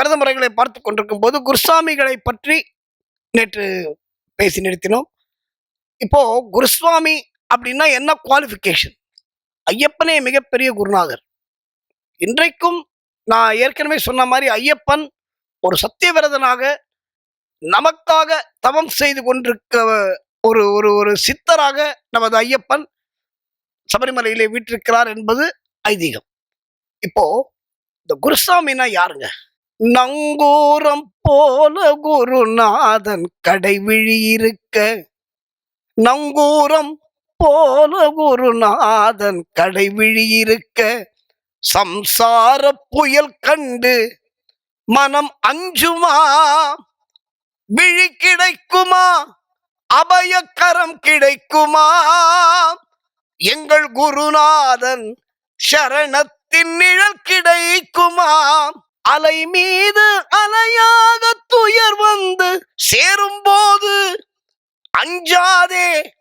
பிரதமர்களை பார்த்து கொண்டிருக்கும் போது குருசாமிகளை பற்றி நேற்று பேசி நிறுத்தினோம். இப்போ குருசுவாமி அப்படின்னா என்ன குவாலிஃபிகேஷன் ஐயப்பனே மிகப்பெரிய குருநாதர். இன்றைக்கும் நான் ஏற்கனவே சொன்ன மாதிரி ஐயப்பன் ஒரு சத்தியவிரதனாக நமக்காக தவம் செய்து கொண்டிருக்க ஒரு ஒரு ஒரு சித்தராக நமது ஐயப்பன் சபரிமலையிலே வீற்றிருக்கிறார் என்பது ஐதீகம். இப்போ இந்த குருசாமின்னா யாருங்க? நங்கூரம் போல குருநாதன் கடைவிழி இருக்க. நங்கூரம் போல குருநாதன் கடைவிழி இருக்க. சம்சார புயல் கண்டு மனம் அஞ்சுமா? விழி கிடைக்குமா? அபயக்கரம் கிடைக்குமா? எங்கள் குருநாதன் சரணத்தின் நிழல் கிடைக்குமா? அலை மீது அலையாக துயர் வந்து சேரும் போது அஞ்சாதே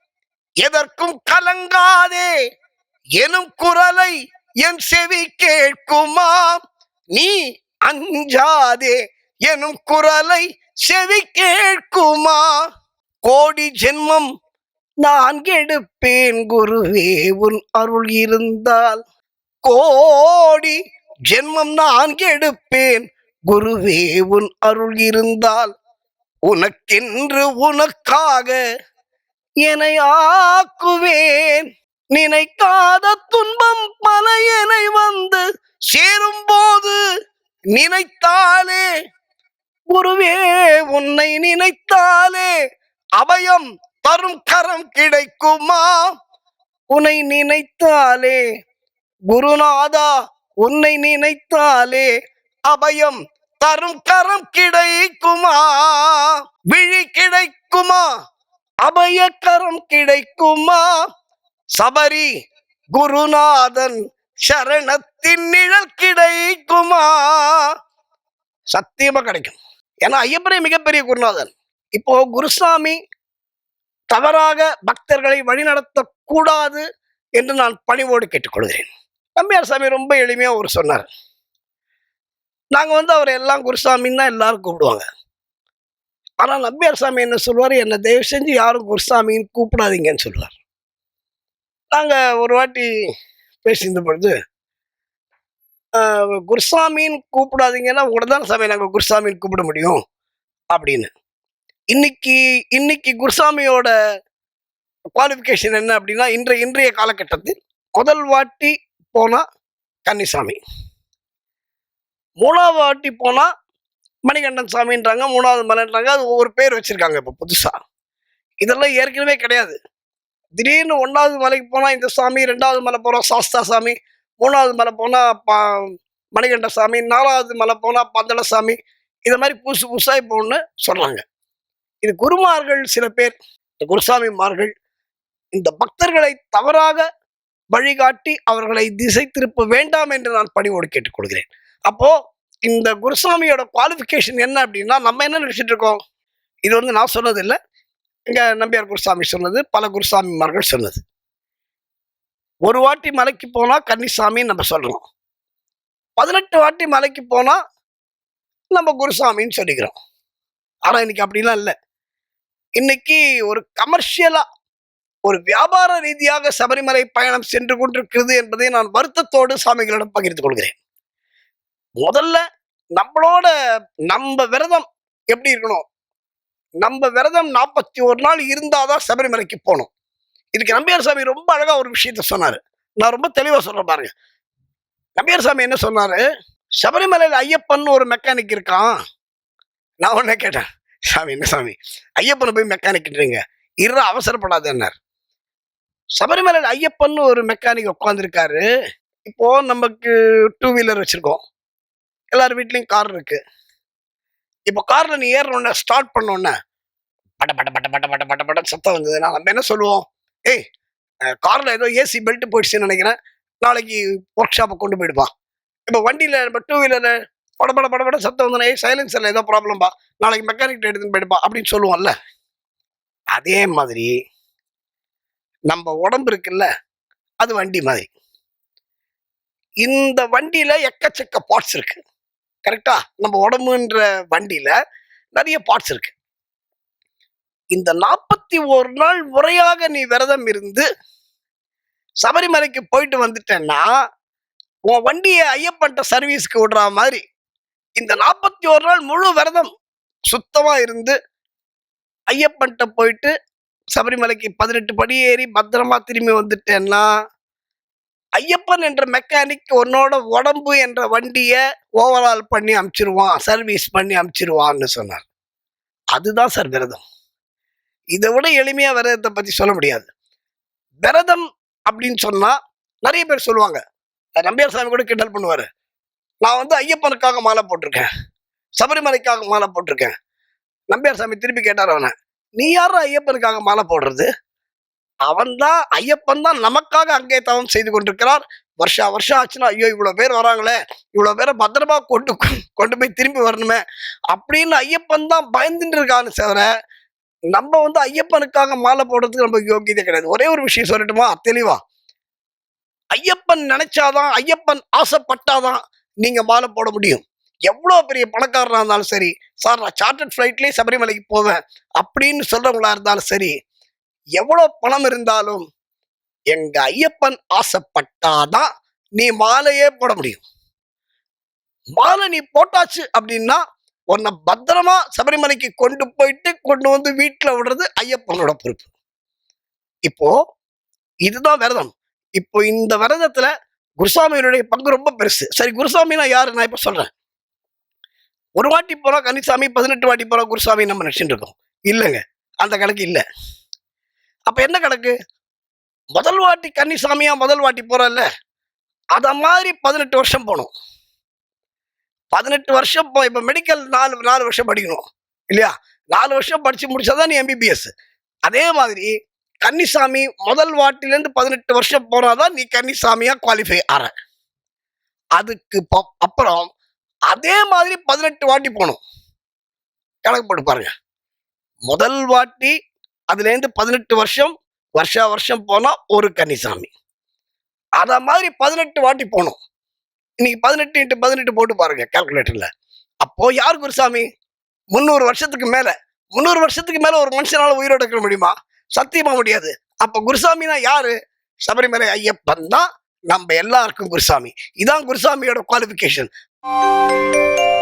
எதற்கும் கலங்காதே எனும் குரலை என் செவி கேட்குமா? நீ அஞ்சாதே எனும் குரலை செவி கேட்குமா? கோடி ஜென்மம் நான் எடுப்பேன் குருவே உன் அருள் இருந்தால் கோடி ஜென்மம் நான் எடுப்பேன் குருவே உன் அருள் இருந்தால் உனக்கென்று உனக்காக என்னை ஆக்குவேன். நினைக்காத துன்பம் பல என்னை வந்து சேரும் போது நினைத்தாலே குருவே உன்னை நினைத்தாலே அபயம் தரும் கரம் கிடைக்குமா? உன்னை நினைத்தாலே குருநாதா உன்னை நினைத்தாலே அபயம் தரும் கரம் கிடைக்குமா? விழி கிடைக்குமா? அபயக்கரம் கிடைக்குமா? சபரி குருநாதன் சரணத்தின் நிழல் கிடைக்குமா? சத்தியமா கிடைக்கும். ஏன்னா ஐயப்பனே மிகப்பெரிய குருநாதன். இப்போ குருசாமி தவறாக பக்தர்களை வழிநடத்த கூடாது என்று நான் பணிவோடு கேட்டுக்கொள்கிறேன். நம்பியார் சாமி ரொம்ப எளிமையாக ஒரு சொன்னார். நாங்கள் வந்து அவர் எல்லாம் குருசாமின்னு தான் எல்லாரும் கூப்பிடுவாங்க. ஆனால் நம்பியார் சாமி என்ன சொல்லுவார்? என்னை தயவு செஞ்சு யாரும் குருசாமின்னு கூப்பிடாதீங்கன்னு சொல்லுவார். நாங்கள் ஒரு வாட்டி பேசியிருந்த பொழுது குருசாமின்னு கூப்பிடாதீங்கன்னா உங்களை தான் சாமி நாங்கள் குருசாமின்னு கூப்பிட முடியும்? அப்படின்னு. இன்னைக்கு இன்னைக்கு குருசாமியோட குவாலிஃபிகேஷன் என்ன அப்படின்னா இன்றைய இன்றைய காலகட்டத்தில் முதல் வாட்டி போனால் கன்னிசாமி. மூணாவது வாட்டி போனால் மணிகண்டன் சாமின்றாங்க மூணாவது மலைன்றாங்க அது ஒவ்வொரு பேர் வச்சிருக்காங்க இப்போ புதுசாக இதெல்லாம் ஏற்கனவே கிடையாது. திடீர்னு ஒன்றாவது மலைக்கு போனால் இந்த சாமி ரெண்டாவது மலை போனால் சாஸ்தா சாமி மூணாவது மலை போனால் பா மணிகண்ட சாமி நாலாவது மலை போனால் பந்தள சாமி இதை மாதிரி புதுசு புதுசாக இப்போ ஒன்று சொல்கிறாங்க இது குருமார்கள் சில பேர் இந்த குருசாமிமார்கள் இந்த பக்தர்களை தவறாக வழிகாட்டி அவர்களை திசை திருப்ப வேண்டாம் என்று நான் பணிவோடு கேட்டுக்கொள்கிறேன். அப்போ இந்த குருசாமியோட குவாலிஃபிகேஷன் என்ன அப்படின்னா நம்ம என்ன நினைச்சிட்டு இருக்கோம்? இது வந்து நான் சொன்னது இல்லை இங்க நம்பியார் குருசாமி சொன்னது பல குருசாமிமார்கள் சொன்னது. ஒரு வாட்டி மலைக்கு போனா கன்னிசாமின்னு நம்ம சொல்றோம் பதினெட்டு வாட்டி மலைக்கு போனா நம்ம குருசாமின்னு சொல்லிக்கிறோம். ஆனா இன்னைக்கு அப்படிலாம் இல்லை. இன்னைக்கு ஒரு கமர்ஷியலா ஒரு வியாபார ரீதியாக சபரிமலை பயணம் சென்று கொண்டிருக்கிறது என்பதை நான் வருத்தத்தோடு சாமிகளிடம் பகிர்ந்து கொள்கிறேன். முதல்ல நம்மளோட நம்ம விரதம் எப்படி இருக்கணும்? நம்ம விரதம் நாற்பத்தி ஒரு நாள் இருந்தாதான் சபரிமலைக்கு போகணும். இதுக்கு நம்பியார் சாமி ரொம்ப அழகா ஒரு விஷயத்த சொன்னாரு. நான் ரொம்ப தெளிவா சொல்றேன் பாருங்க. நம்பியார் சாமி என்ன சொன்னாரு? சபரிமலையில் ஐயப்பன் ஒரு மெக்கானிக் இருக்கான். நான் உடனே கேட்டேன் சாமி என்ன சாமி? ஐயப்பனை போய் மெக்கானிக்ன்றீங்க இரு அவசரப்படாதேன்னார். சபரிமலையில் ஐயப்பன் ஒரு மெக்கானிக் உட்காந்துருக்காரு இப்போ நமக்கு டூ வீலர் வச்சுருக்கோம். எல்லார் வீட்லேயும் கார் இருக்கு. இப்போ காரில் நீ ஏறணுன்ன ஸ்டார்ட் பண்ணோன்னே பட பட பட பட பட பட பட சத்தம் வந்ததுன்னா நம்ம என்ன சொல்லுவோம்? ஏய் காரில் ஏதோ ஏசி பெல்ட் போயிடுச்சுன்னு நினைக்கிறேன். நாளைக்கு ஒர்க் ஷாப்பை கொண்டு போயிடுவான் இப்போ வண்டியில் நம்ம டூ வீலரில் பட பட பட பட சத்தம் வந்தோன்னா ஏய் சைலன்சரில் ஏதோ ப்ராப்ளம்பா நாளைக்கு மெக்கானிக் எடுத்துன்னு போயிடுப்பா அப்படின்னு சொல்லுவோம்ல. அதே மாதிரி நம்ம உடம்பு இருக்குல்ல அது வண்டி மாதிரி. இந்த வண்டியில எக்கச்சக்க பார்ட்ஸ் இருக்கு. கரெக்டா நம்ம உடம்புன்ற வண்டியில நிறைய பார்ட்ஸ் இருக்கு. இந்த நாற்பத்தி ஒரு நாள் முறையாக நீ விரதம் இருந்து சபரிமலைக்கு போயிட்டு வந்துட்டேன்னா உன் வண்டியை ஐயப்பன்ட்ட சர்வீஸ்க்கு விடுற மாதிரி இந்த நாற்பத்தி ஒரு நாள் முழு விரதம் சுத்தமா இருந்து ஐயப்பன்ட்ட போயிட்டு சபரிமலைக்கு பதினெட்டு படி ஏறி பத்திரமா திரும்பி வந்துட்டேன்னா ஐயப்பன் என்ற மெக்கானிக் உன்னோட உடம்பு என்ற வண்டியை ஓவரால் பண்ணி அமுச்சிருவான் சர்வீஸ் பண்ணி அமுச்சிருவான்னு சொன்னார். அதுதான் சார் விரதம். இதை விட எளிமையாக விரதத்தை பற்றி சொல்ல முடியாது. விரதம் அப்படின்னு சொன்னால் நிறைய பேர் சொல்லுவாங்க. நம்பியார் சாமி கூட கிண்டல் பண்ணுவார். நான் வந்து ஐயப்பனுக்காக மாலை போட்டிருக்கேன். சபரிமலைக்காக மாலை போட்டிருக்கேன். நம்பியார் சாமி திருப்பி கேட்டார் அவனை. நீ யாரும் ஐயப்பனுக்காக மாலை போடுறது? அவன்தான் ஐயப்பன் தான் நமக்காக அங்கே தவம் செய்து கொண்டிருக்கிறார். வருஷா வருஷம் ஆச்சுன்னா ஐயோ இவ்வளோ பேர் வராங்களே இவ்வளோ பேரை பத்திரமா கொண்டு கொண்டு போய் திரும்பி வரணுமே அப்படின்னு ஐயப்பன் தான் பயந்துட்டு இருக்கான்னு தவிர நம்ம வந்து ஐயப்பனுக்காக மாலை போடுறதுக்கு நம்ம யோகியதை கிடையாது. ஒரே ஒரு விஷயம் சொல்லட்டுமா? தெளிவா. ஐயப்பன் நினைச்சாதான் ஐயப்பன் ஆசைப்பட்டாதான் நீங்க மாலை போட முடியும். எவ்வளோ பெரிய பணக்காரனாக இருந்தாலும் சரி சார் நான் சார்ட்டர்ட் ஃப்ளைட்லேயே சபரிமலைக்கு போவேன் அப்படின்னு சொல்றவங்களா இருந்தாலும் சரி எவ்வளோ பணம் இருந்தாலும் எங்க ஐயப்பன் ஆசைப்பட்டாதான் நீ மாலையே போட முடியும். மாலை நீ போட்டாச்சு அப்படின்னா உன்னை பத்திரமா சபரிமலைக்கு கொண்டு போயிட்டு கொண்டு வந்து வீட்டில் விடுறது ஐயப்பனோட பொறுப்பு. இப்போ இதுதான் விரதம். இப்போ இந்த விரதத்துல குருசாமியினுடைய பங்கு ரொம்ப பெருசு. சரி குருசாமினா யாரு? நான் இப்ப சொல்றேன். ஒரு வாட்டி போகிறோம் கன்னிசாமி பதினெட்டு வாட்டி போகிறோம் குருசாமி நம்ம நினைச்சுட்டு இருக்கோம். இல்லைங்க. அந்த கணக்கு இல்லை. அப்ப என்ன கணக்கு? முதல் வாட்டி கன்னிசாமியா முதல் வாட்டி போறல்ல? அத மாதிரி பதினெட்டு வருஷம் போகணும் பதினெட்டு வருஷம் போ இப்போ மெடிக்கல் நாலு நாலு வருஷம் படிக்கணும். இல்லையா? நாலு வருஷம் படிச்சு முடிச்சாதான் நீ எம்பிபிஎஸ் அதே மாதிரி கன்னிசாமி முதல் வாட்டிலேருந்து பதினெட்டு வருஷம் போனாதான் நீ கன்னிசாமியா குவாலிஃபை ஆற. அதுக்கு அப்புறம் அதே மாதிரி பதினெட்டு வாட்டி போகணும். கணக்கு போட்டு பாருங்க. முதல் வாட்டி அதுலேருந்து பதினெட்டு வருஷம் வருஷா வருஷம் போனால் ஒரு கன்னிசாமி. அத மாதிரி பதினெட்டு வாட்டி போகணும். இன்னைக்கு பதினெட்டு இன்ட்டு பதினெட்டு போட்டு பாருங்க கால்குலேட்டர்ல அப்போ யார் குருசாமி? முந்நூறு வருஷத்துக்கு மேல. முந்நூறு வருஷத்துக்கு மேல ஒரு மனுஷனால உயிரோட இருக்க முடியுமா? சத்தியமா முடியாது. அப்ப குருசாமினா யாரு? சபரிமலை ஐயப்பன் தான் நம்ம எல்லாருக்கும் குருசாமி. இதான் குருசாமியோட குவாலிஃபிகேஷன் Música